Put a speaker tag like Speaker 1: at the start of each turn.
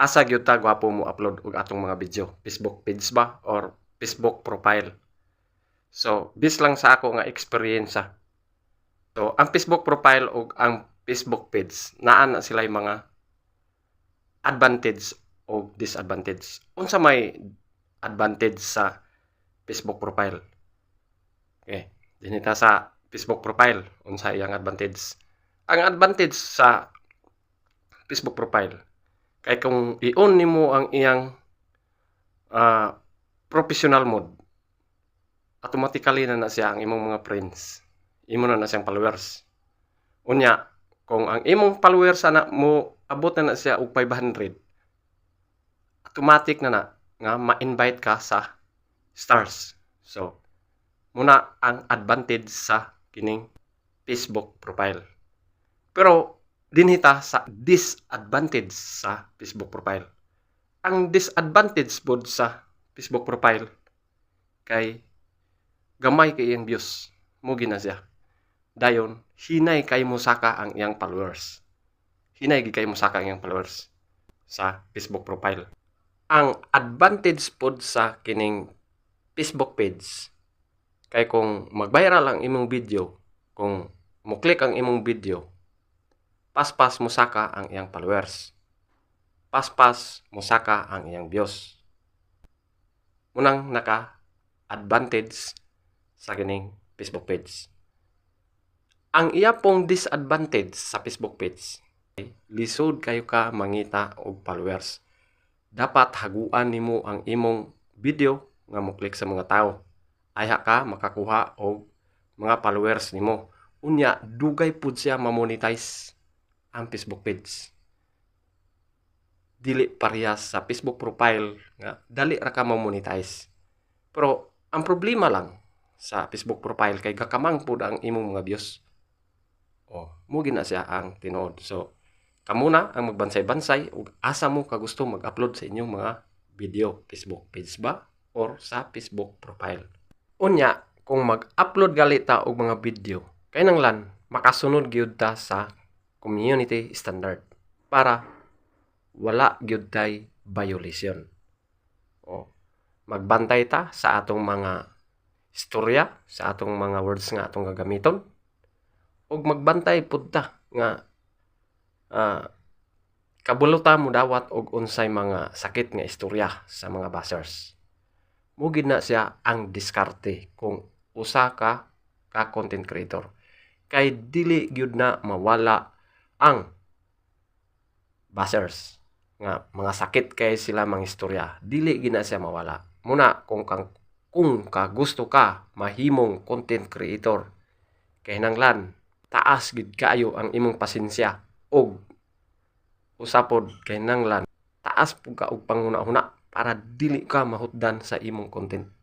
Speaker 1: asa gyud ta gwapo mo upload og atong mga video? Facebook page ba or Facebook profile? So bis lang sa ako nga experience so ang Facebook profile ug ang Facebook page naa na sila mga advantage o disadvantage? Unsa may advantage sa Facebook profile? Okay dinita sa Facebook profile unsa iyang advantage? Ang advantage sa Facebook profile kay kung i-on nimo ang iyang ah, professional mode automatically na na siya ang imong mga friends. Imo na na siyang followers. Unya kung ang imong followers ana mo abot na na siya og 500 automatic na na nga ma-invite ka sa stars. So muna ang advantage sa kining Facebook profile. Pero dinhita sa disadvantage sa Facebook profile. Ang disadvantage pod sa Facebook profile kay gamay kay iyang views. Mugi na siya. Dayon, hinay kay mo saka ang iyang followers. Hinay gid kay mo saka ang iyang followers sa Facebook profile. Ang advantage pod sa kining Facebook page kay kung mag-viral ang imong video, kung mo click ang imong video, paspas musaka ang iyang followers. Paspas musaka ang iyang views. Munang naka advantage sa kining Facebook page. Ang iya pong disadvantage sa Facebook page lisod kayo ka mangita og followers. Dapat haguan nimo ang imong video nga mo click sa mga tao. Ayha ka makakuha og mga followers nimo. Unya dugay pud siya ma-monetize ang Facebook page. Dili parehas sa Facebook profile nga dali ra ka ma-monetize. Pero ang problema lang sa Facebook profile kay gakamang pud ang imong mga views. Oh, mo gina siya ang tinuod. So, kamo na ang magbansay-bansay ug asa mo ka gusto mag-upload sa inyong mga video Facebook page ba or sa Facebook profile. Unya, kung mag-upload gali ta og mga video, kay nanglan makasunod gyud ta sa community standard para wala gyud tay violation. O magbantay ta sa atong mga istorya, sa atong mga words nga atong gagamiton ug magbantay pud ta nga ah, kabuluta mo dawat og unsay mga sakit nga istorya sa mga bashers. Mugid na siya ang diskarte kung usa ka ka content creator kay dili gyud na mawala ang bashers nga mga sakit kay sila mga istorya dili gina siya mawala. Muna kung kang kung ka gusto ka mahimong content creator kay nanglan taas gid kaayo ang imong pasensya og usapod kay nanglan. Taas pug ka og panguna-una para dili ka mahutdan sa imong content